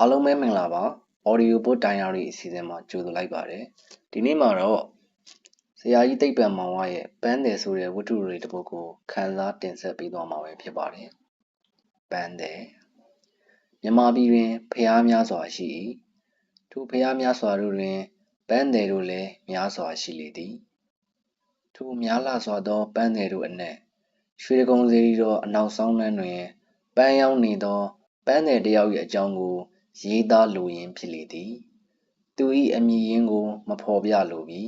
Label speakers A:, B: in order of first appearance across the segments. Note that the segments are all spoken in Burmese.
A: အားလုံးပဲမင်္ဂလာပါ audio book diary အစီအစဉ်မှာကြိုဆိုလိုက်ပါတယ်ဒီနေ့မှာတော့ဆရာကြီးသိပ္ပံမောင်ဝရဲ့ပန်းတယ်ဆိုတဲ့ဝတ္ထုတွေတစ်ပုဒ်ကိုခန်းစားတင်ဆက်ပေးသွားမှာပဲဖြစ်ပါတယ်ပန်းတယ်မြမပြည်တွင်ဖျားများစွာရှိ၏ထိုဖျားများစွာတို့တွင်ပန်းတယ်တို့လည်းများစွာရှိလေသည်ထိုများလာစွာသောပန်းတယ်တို့အနက်ရွှေကုံစေရီတော်အနောက်ဆောင်နှန်းတွင်ပန်းရောက်နေသောပန်းတယ်တယောက်၏အကြောင်းကို ရေးသားလိုရင်းဖြစ်လေသည်သူ၏အမည်ရင်းကို မဖော်ပြလိုပြီ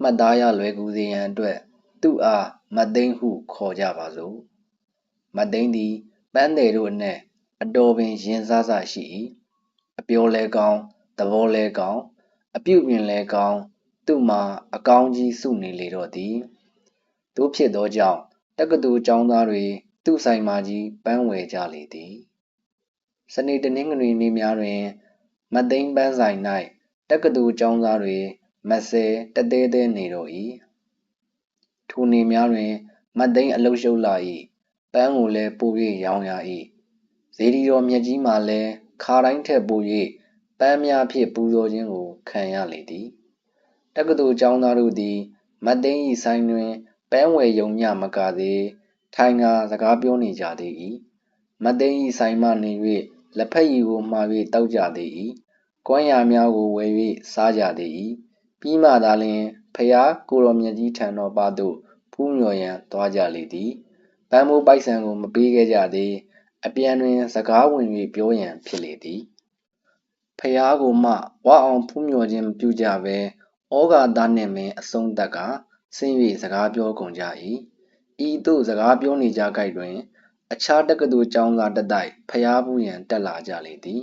A: မှတ်သားရလွယ်ကူစေရန်အတွက် သူ့အားမတ်သိန်းဟုခေါ်ကြပါစို့မတ်သိန်းသည်ပန်းတယ်တို့အနက်အတော်ပင်ရင်စားစားရှိ၏အပြောလဲကောင်းသဘောလဲကောင်းအပြုတ်ပြင်လဲကောင်းသူ့မှာအကောင်းကြီးစုနေလေတော့သည်တို့ဖြစ်သောကြောင့်တက္ကသိုလ်ကျောင်းသားတွေသူ့ဆိုင်မှာကြီးပန်းဝယ်ကြလေသည် စနေတနင်္ဂနွေနေ့များတွင်မတ်သိန်းပန်းဆိုင်၌တက္ကသိုလ်ကျောင်းသားတွေမဆဲတသေးသေးနေတော့၏ထိုနေ့များတွင်မတ်သိန်းအလုရှုပ်လာ၏ပန်းကိုလည်းပို၍ရောင်းရ၏ဇေဒီတော်မြတ်ကြီးမှလည်းခါတိုင်းထက်ပို၍ပန်းများဖြင့်ပူဇော်ခြင်းကိုခံရလေသည်တက္ကသိုလ်ကျောင်းသားတို့သည်မတ်သိန်း၏ဆိုင်တွင်ပန်းဝယ်ယုံညမကသေးထိုင်ကာစကားပြောနေကြသေး၏မတ်သိန်း၏ဆိုင်မှနေ၍ လက်ဖက်ရည်ကိုမှာ၍တောက်ကြသေး၏ကွမ်းရာများကိုဝယ်၍စားကြသေး၏ပြီးမှသာလျှင်ဖျားကိုတော်မြတ်ကြီးထံတော်ပါသို့ဖူးမြော်ရန်သွားကြလေသည်ပန်းမိုးပိုက်ဆံကိုမပေးခဲ့ကြသေးအပြန်တွင် စကားဝင်၍ပြောရန်ဖြစ်လေသည်ဖျားကိုမှဝအောင်ဖူးမြော်ခြင်းမပြုကြဘဲဩဃာသားနှင့်ပင်အဆုံးသက်ကဆင်း၍စကားပြောကုန်ကြ၏ဤသို့စကားပြောနေကြကြတွင် အခြားတက္ကသိုလ်ကျောင်းသားတတိုက်ဖျားဘူးရန်တက်လာကြလေသည်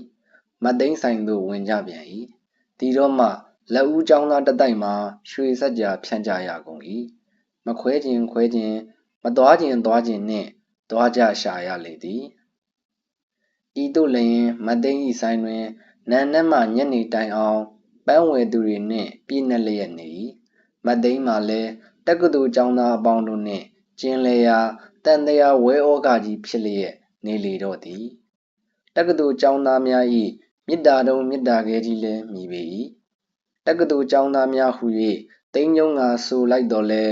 A: မတ်သိန်းဆိုင်သို့ဝင်ကြပြန်၏ဒီတော့မှလက်ဦးကျောင်းသားတတိုက်မှာရွှေစက်ကြာဖြန့်ကြရကုန်၏မခွဲခြင်းခွဲခြင်းမသွားခြင်းသွားခြင်းနှင့်သွားကြရှာရလေသည်ဤသို့လျင်မတ်သိန်း၏ဆိုင်တွင်နန်းနက်မှညနေတိုင်အောင်ပန်းဝယ်သူတွေနှင့်ပြည့်နှက်လျက်နေ၏မတ်သိန်းမှလည်းတက္ကသိုလ်ကျောင်းသားအပေါင်းတို့နှင့်ကျင်းလေရာ တန်တရားဝဲဩဃကြီးဖြစ်လျက်နေလေတော့သည်တက္ကသိုလ်ကျောင်းသားများ၏မေတ္တာတုံးမေတ္တာခဲကြီးလည်းမြည်ပေ၏တက္ကသိုလ်ကျောင်းသားများဟု၍တိမ်ညုံငါဆိုလိုက်တော်လဲ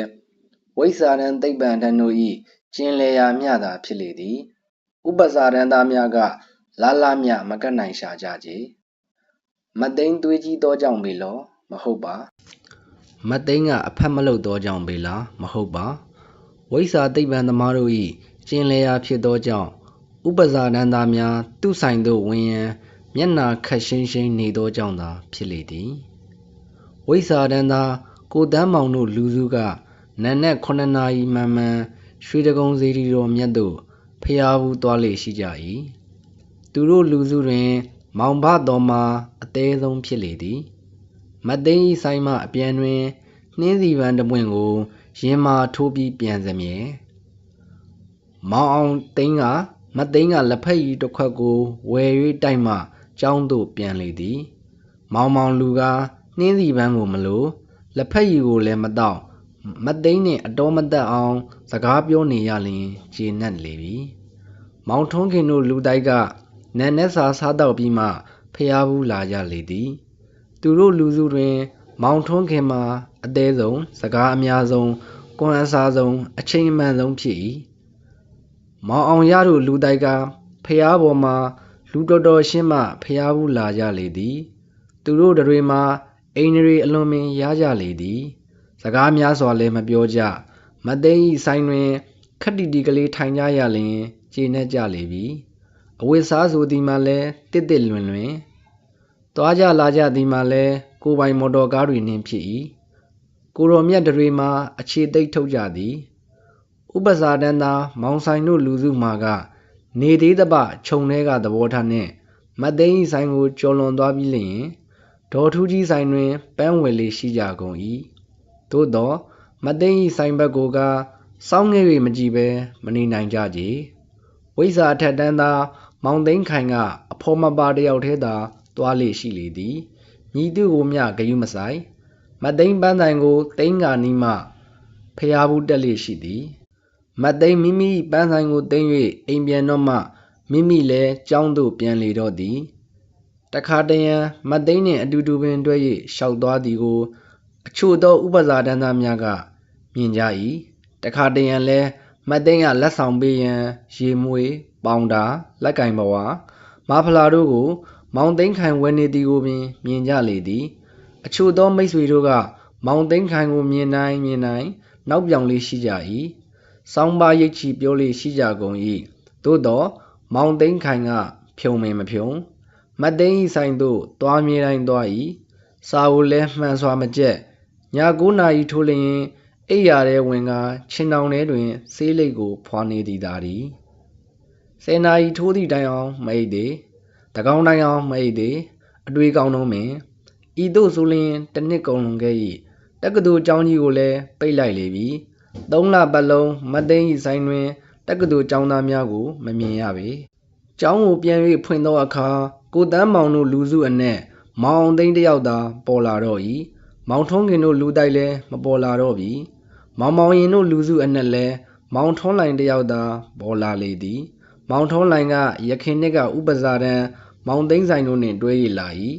A: ဝိစာရန်သိပ္ပံတန်တို့၏ကျင်လေရာမျှသာဖြစ်လေသည်ဥပစာရန်သားများကလာလာမြမကတ်နိုင်ရှာကြကြမသိန်းသွေးကြီးသောကြောင့်ပေလော မဟုတ်ပါ မသိန်းကအဖက်မလုပ်သောကြောင့်ပေလားမဟုတ်ပါ ဝိစာသိပ္ပံသမားတို့၏ကျင်လေရာဖြစ်သောကြောင့်ဥပဇာဒန္တာများသူ့ဆိုင်သို့ဝင်ရန်မျက်နာခတ်ရှင်းရှင်းနေသောကြောင့်သာဖြစ်လေသည်ဝိစာဒန္တာကိုတန်းမောင်တို့လူစုကနန်းနက်9နာရီမှန်မှန်ရွှေတကုံစီရီတော်မြတ်သို့ဖျားဘူးသွားလေရှိကြ၏သူတို့လူစုတွင် မောင်ဘတော်မှာအသေးဆုံးဖြစ်လေသည်မသိန်းဤဆိုင်မှအပြန်တွင်နှင်းစီပန်းတပွင့်ကို ရင်မာထိုးပြီးပြန်စမြဲမောင်အောင်သိန်းကမသိန်းကလက်ဖက်ရည်တစ်ခွက်ကိုဝယ်၍တိုက်မှကျောင်းသို့ပြန်လေသည် မောင်မောင်လူကနှင်းစီပန်းကိုမလိုလက်ဖက်ရည်ကိုလည်းမတော့မသိန်းနှင့်အတော်မသက်အောင် စကားပြောနေရလျင်ကျေနပ်လေပြီမောင်ထွန်းခင်တို့လူတိုက်ကနန်းနဲ့စာစားတော့ပြီးမှဖျားဘူးလာကြလေသည် သူတို့လူစုတွင် မောင်ထွန်းခင်မှာအသေးဆုံးစကားအများဆုံးကွန်အစားဆုံးအချိန်မှန်ဆုံးဖြစ်၏မောင်အောင်ရတို့လူတိုက်ကဖျားပေါ်မှာလူတော်တော်ရှင်းမှဖျားဘူးလာကြလေသည် သူတို့တွေမှာအိန္ဒြေအလွန်ပင်ရကြလေသည် စကားများစွာလည်းမပြောကြမသိဤဆိုင်တွင်ခက်တီတီကလေးထိုင်ကြရလျင်ကျေနပ်ကြလေပြီအဝိစားဆိုသည်မှလည်းတစ်တစ်လွင်လွင်သွားကြလာကြသည်မှလည်း ကိုပိုင်မော်တော်ကားတွေနှင့်ဖြစ်၏ကိုရောမြတ်တွေမှာအခြေသိပ်ထုတ်ကြသည်ဥပစာတန်းသာမောင်ဆိုင်တို့လူစုမှာကနေသေးတပခြုံထဲကသဘောထားနှင့်မသိန်းဆိုင်ကိုကျော်လွန်သွားပြီးလျင်ဒေါ်ထူးကြီးဆိုင်တွင်ပန်းဝယ်လေးရှိကြကုန်၏သို့သောမသိန်းဆိုင်ဘက်ကိုကစောင်းငယ်၍မကြည့်ဘဲမနေနိုင်ကြကြဝိဇ္ဇာထက်တန်းသာမောင်သိန်းခိုင်ကအဖော်မပါတယောက်သေးသာသွားလေရှိလေသည် ညီသူကိုမျှဂယုမဆိုင်မသိန်းပန်းဆိုင်ကိုသိန်းကနီးမှဖျားဘူးတက်လေရှိသည်မသိမ်းမိမိပန်းဆိုင်ကိုသိမ်း၍အိမ်ပြန်တော့မှမိမိလည်းကျောင်းသို့ပြန်လေတော့သည်
B: တခါတရံမတ်သိန်းနှင့်အတူတူပင်တွဲ၍ရှောက်သွားသည်ကိုအချို့သောဥပဇာတန်းသားများကမြင်ကြ၏တခါတရံလဲမတ်သိန်းကလက်ဆောင်ပေးရန်ရေမွေပေါင်တာလက်ကင်ဘဝမာဖလာတို့ကို မောင်သိန်းခိုင်ဝယ်နေသည်ကိုပင်မြင်ကြလေသည် အချို့သောမိတ်ဆွေတို့က မောင်သိန်းခိုင်ကိုမြင်နိုင်မြင်နိုင် နောက်ပြောင်လေးရှိကြ၏စောင်းပါရိတ်ချီပြောလေးရှိကြကုန်၏သို့တော့မောင်သိန်းခိုင်က ဖြုံမင်မဖြုံမတ်သိန်းဤဆိုင်သို့တွားမြေတိုင်းတွား၏စာကိုလည်းမှန်စွာမကျက်ည9နာရီထိုးလျင်အိပ်ရာထဲဝင်ကချင်းတောင်ထဲတွင်ဆေးလိပ်ကို ဖွာနေသည်သာသည်10နာရီထိုးသည့်တိုင်အောင်မအိပ်သေးတကော င်တိုင်အောင်မအိပ်သေးအတွေ့ကောင်းတော့မင်ဤသို့ဆိုလျင်တစ်နှစ်ကုန်လွန်ခဲ့၏တက္ကသိုလ်ကျောင်းကြီးကိုလည်းပိတ်လိုက်လေပြီသုံးလပတ်လုံးမတ်သိန်းဤဆိုင်တွင်တက္ကသိုလ်ကျောင်းသားများကိုမမြင်ရပေ။ကျောင်းကိုပြန်၍ဖွင့်သောအခါကိုတန်းမောင်တို့လူစုအနက်မောင်အောင်သိန်းတစ်ယောက်သာပေါ်လာတော့၏။မောင်ထုံးခင်တို့လူတိုက်လည်းမပေါ်လာတော့ပြီ။မောင်မောင်ရင်တို့လူစုအနက်လည်းမောင်ထုံးလိုင်တစ်ယောက်သာပေါ်လာလေသည်။မောင်ထုံးလိုင်ကရခင်နှစ်ကဥပဇာတန် မောင်သိန်းဆိုင်တို့နှင့်တွဲရလာ၏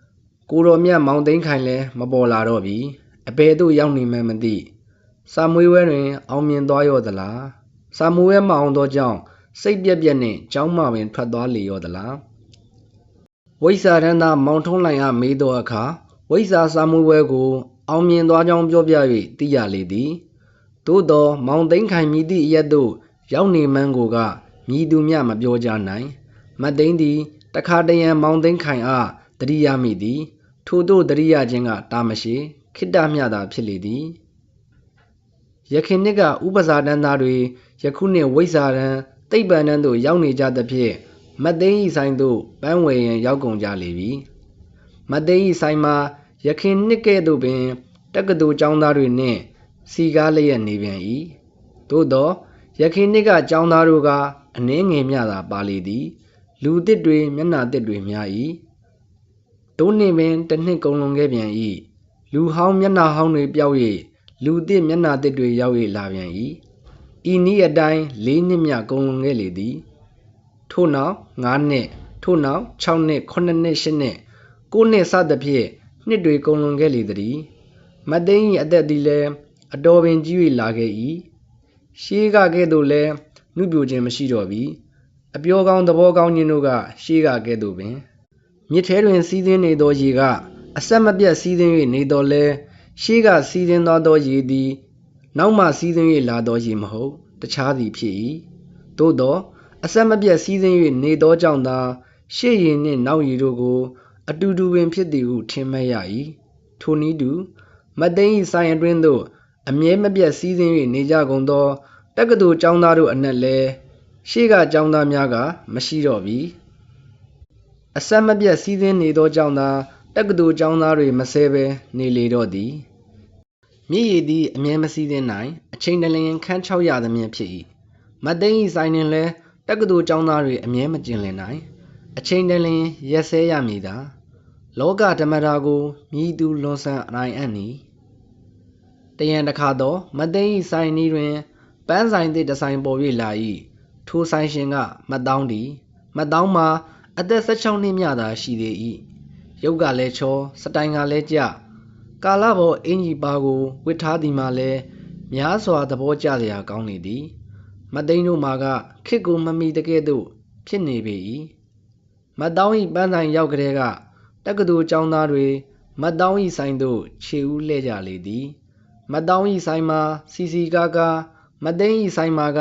B: ။ကိုတော်မြတ်မောင်သိန်းခိုင်လည်းမပေါ်လာတော့ပြီ။အဘယ်သို့ရောက်နေမှန်းမသိ။စာမွေးဝဲတွင် အောင်မြင်သွားရောသလား။စာမွေးဝဲမအောင်သောကြောင့်စိတ်ပြက်ပြက်နှင့်ကျောင်းမှပင်ထွက်သွားလေရောသလား။ဝိဇာရန်သာမောင်ထုံးလိုင်ကမေးသောအခါဝိဇာစာမွေးဝဲကို အောင်မြင်သွားကြောင်းပြောပြ၍သိရလေသည်။သို့သောမောင်သိန်းခိုင်မြည်သည့်အရက်သို့ရောက်နေမှန်းကိုကမြည်သူမျှမပြောကြနိုင်။မတ်သိန်းသည် တခါတရံမောင်သိန်းခိုင်အားတတိယမိသည်။ထို့သို့တတိယခြင်းကတာမရှိခိတ္တမျှသာဖြစ်လေသည်။ယခင်နှစ်ကဥပဇာတန်းသားတွေယခုနှစ်ဝိဇာတန်းတိတ်ပံတန်းသို့ရောက်နေကြသဖြင့်မတ်သိန်းဤဆိုင်သို့ပန်းဝယ်ရန်ရောက်ကုန်ကြလေပြီ။မတ်သိန်းဤဆိုင်မှာယခင်နှစ်ကဲ့သို့ပင်တက္ကသိုလ်ကျောင်းသားတွေနှင့်စီကားလျက်နေပြန်၏။သို့သောယခင်နှစ်ကကျောင်းသားတို့ကအနှင်းငယ်မျှသာပါလေသည်။ လူတစ်တွေမျက်နှာတစ်တွေများ၏။သို့နှင့်ပင်တစ်နှစ်ကုန်လွန်ခဲ့ပြန်၏။လူဟောင်းမျက်နှာဟောင်းတွေပျောက်၍လူတစ်မျက်နှာတစ်တွေရောက်၍လာပြန်၏။ဤနည်းအတိုင်း၄နှစ်မြကုန်လွန်ခဲ့လေသည်။ထို့နောက်၅နှစ်ထို့နောက်၆နှစ်9နှစ်10နှစ်9နှစ်စသဖြင့်နှစ်တွေကုန်လွန်ခဲ့လေသည်။မတ်သိန်း၏အသက်သည်လည်းအတော်ပင်ကြီး၍လာခဲ့၏။ရှေးကကဲ့သို့လည်းနှုပြိုခြင်းမရှိတော့ပြီ။ အပြောကောင်းသဘောကောင်းခြင်းတို့ကရှေးကကဲ့သို့ပင်မြစ်ထဲတွင်စီးဆင်းနေသောရေကအဆက်မပြတ်စီးဆင်း၍နေတော်လဲရှေးကစီးဆင်းသွားသောရေသည် နောက်မှစီးဆင်း၍လာသောရေမဟုတ် တခြားသည်ဖြစ်၏သို့သောအဆက်မပြတ်စီးဆင်း၍နေသောကြောင့်သာရှေ့ရေနှင့်နောက်ရေတို့ကို အတူတူပင်ဖြစ်သည်ဟုထင်မှတ်ရ၏ထိုနည်းတူမတ်သိန်း၏ဆိုင်အတွင်းသို့အမြဲမပြတ်စီးဆင်း၍နေကြကုန်သောတက္ကသိုလ်ကျောင်းသားတို့အနက်လဲ ရှေ့ကကျောင်းသားများက မရှိတော့ပြီအဆက်မပြတ်စီးဆင်းနေသောကြောင့်သာတက္ကသိုလ်ကျောင်းသားတွေမဆဲဘဲနေလေတော့သည်မြည်ရည်သည်အမြဲမစီးဆင်းနိုင်အချိန်တလျင်ခန်း600ရသမျှဖြစ်၏မတ်သိန်း၏ဆိုင်တွင်လည်းတက္ကသိုလ်ကျောင်းသားတွေအမြဲမကျင်လည်နိုင်အချိန်တလျင်ရက်ဆဲရမည်သာလောကဓမ္မတာကိုမြည်သူလွန်ဆန်အနိုင်အံ့နီတရံတစ်ခါတော့မတ်သိန်း၏ဆိုင်နီးတွင်ပန်းဆိုင်သည့်တစ်ဆိုင်ပေါ်၍လာ၏ ထိုဆိုင်ရှင်ကမတ်တောင်းသည်မတ်တောင်းမှာအသက်16နှစ်မြသာရှိသေး၏ရုပ်ကလည်းချောစတိုင်ကလည်းကြကာလဘောအင်ကြီးပါကိုဝစ်ထားသည်မှာလည်းများစွာသဘောကျစရာကောင်းနေသည်မသိန်းတို့မှာကခစ်ကိုမမီတကဲ့သို့ဖြစ်နေပေ၏မတ်တောင်း၏ပန်းဆိုင်ရောက်ကလေးကတက္ကသိုလ်ကျောင်းသားတွေမတ်တောင်း၏ဆိုင်သို့ခြေဦးလှည့်ကြလေသည်မတ်တောင်း၏ဆိုင်မှာစီစီကားကားမသိန်း၏ဆိုင်မှာက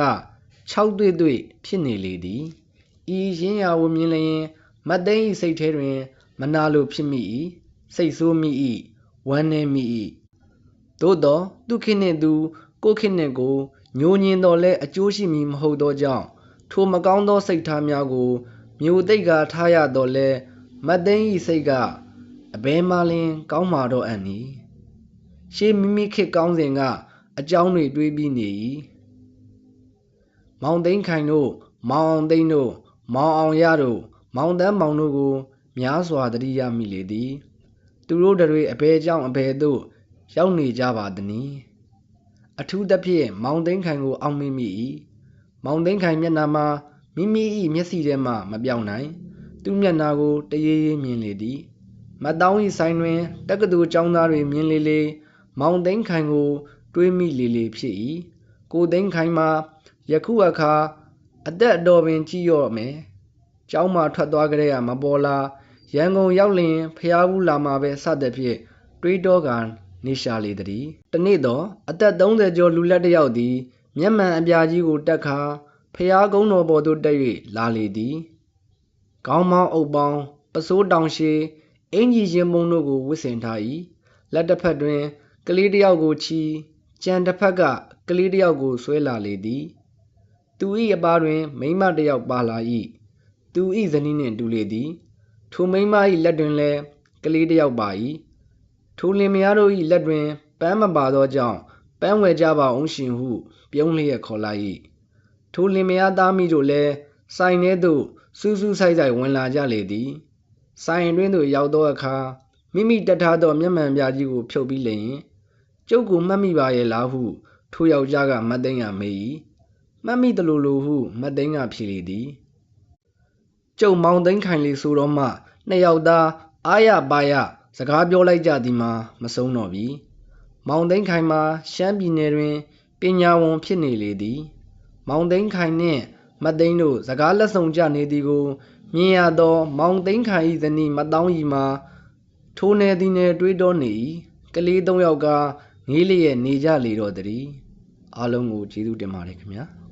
B: 6တွေ့တွေ့ဖြစ်နေလေသည်ဤရင်းရာကိုမြင်လျင်မတ်သိန်း၏စိတ်ထဲတွင် မနာလိုဖြစ်မိ၏စိတ်ဆိုးမိ၏ဝမ်းနည်းမိ၏သို့သောသူခေနှင့်သူ ကိုခေနှင့်ကိုညိုညင်တော်လဲအကျိုးရှိမည်မဟုတ်သောကြောင့်ထိုမကောင်းသောစိတ်ထားများကိုမျိုးသိက္ခာထားရတော်လဲမတ်သိန်း၏စိတ်ကအဘဲမှလင်ကောင်းမာတော့အံ့နီရှေးမိမိခေကောင်းစဉ်ကအကြောင်းတွေတွေးပြီးနေ၏ မောင်သိန်းခိုင်တို့ မောင်အောင်သိန်းတို့ မောင်အောင်ရတို့ မောင်တန်းမောင်တို့ကို များစွာတတိယမိလေသည် သူတို့တွေ အဘဲကြောင့် အဘဲသို့ ရောက်နေကြပါသည်။အထူးသဖြင့် မောင်သိန်းခိုင်ကို အောက်မေ့မိ၏။မောင်သိန်းခိုင်မျက်နှာမှာ မိမိ၏မျက်စိထဲမှ မပြောင်းနိုင် သူ့မျက်နှာကို တရေရေမြင်လေသည်မတ်တောင်း၏ဆိုင်တွင် တက္ကသိုလ်ကျောင်းသားတွေ မြင်လေလေ မောင်သိန်းခိုင်ကို တွေးမိလေလေဖြစ်၏ကိုသိန်းခိုင်မှာ ယခုအခါအသက်အတော်ပင်ကြီးရော့မယ်ကျောင်းမှထွက်သွားကြရမပေါ်လာရန်ကုန်ရောက်လျင်ဖျားဘူးလာမှာပဲစသဖြင့်တွေးတောကနေရှာလေသည်တနေ့တော့အသက်30ကျော်လူလက်တစ်ယောက်သည် မျက်မှန်အပြာကြီးကိုတက်ခါဖျားကုန်းတော်ပေါ်သို့တက်၍လာလေသည်ခေါင်းမောင်းအုပ်ပေါင်းပစိုးတောင်ရှိအင်ကြီးရင်ပုံတို့ကိုဝစ်ဆင်ထား၏လက်တစ်ဖက်တွင် ကလေးတစ်ယောက်ကိုချီကြံတစ်ဖက်ကကလေးတစ်ယောက်ကိုဆွဲလာလေသည် သူ၏အပါတွင် မိန်းမတစ်ယောက်ပါလာ၏သူ၏ဇနီးနှင့်တူလေသည် ထိုမိန်းမ၏လက်တွင်လည်းကလေးတစ်ယောက်ပါ၏ထိုလင်မယားတို့၏လက်တွင် ပန်းမပါသောကြောင့် ပန်းဝယ်ကြပါအောင်ရှင်ဟု ပြုံးလျက်ခေါ်လိုက်၏ထိုလင်မယားသားမိတို့လည်းဆိုင်ထဲသို့စူးစူးဆိုင်ဆိုင်ဝင်လာကြလေသည်ဆိုင်တွင်သို့ရောက်သောအခါမိမိတက်ထားသောမျက်မှန်ပြားကြီးကိုဖြုတ်ပြီးလျင်ကျုပ်ကိုမှတ်မိပါရဲ့လားဟုထိုယောက်ျားကမတ်သိန်းကမေး၏ မှတ်မိသလိုလိုဟုမတ်သိန်းကဖြေလေသည်ကျုပ်မောင်သိန်းခိုင်လေဆိုတော့မှနှစ်ယောက်သားအာရပါရစကားပြောလိုက်ကြသည်မှာမဆုံးတော့ပြီမောင်သိန်းခိုင်မှာရှမ်းပြည်နယ်တွင်ပညာဝန်ဖြစ်နေလေသည် မောင်သိန်းခိုင်နှင့်မတ်သိန်းတို့စကားလက်ဆောင်ကြနေသည်ကိုမြင်ရသော မောင်သိန်းခိုင်၏ဇနီးမတ်တောင်းကြီးမှာထိုနယ်သည်နယ်တွေးတောနေ၏ကလေးသုံးယောက်ကငေးလျက်နေကြလေတော့သည်အားလုံးကိုကျေးဇူးတင်ပါတယ်ခင်ဗျာ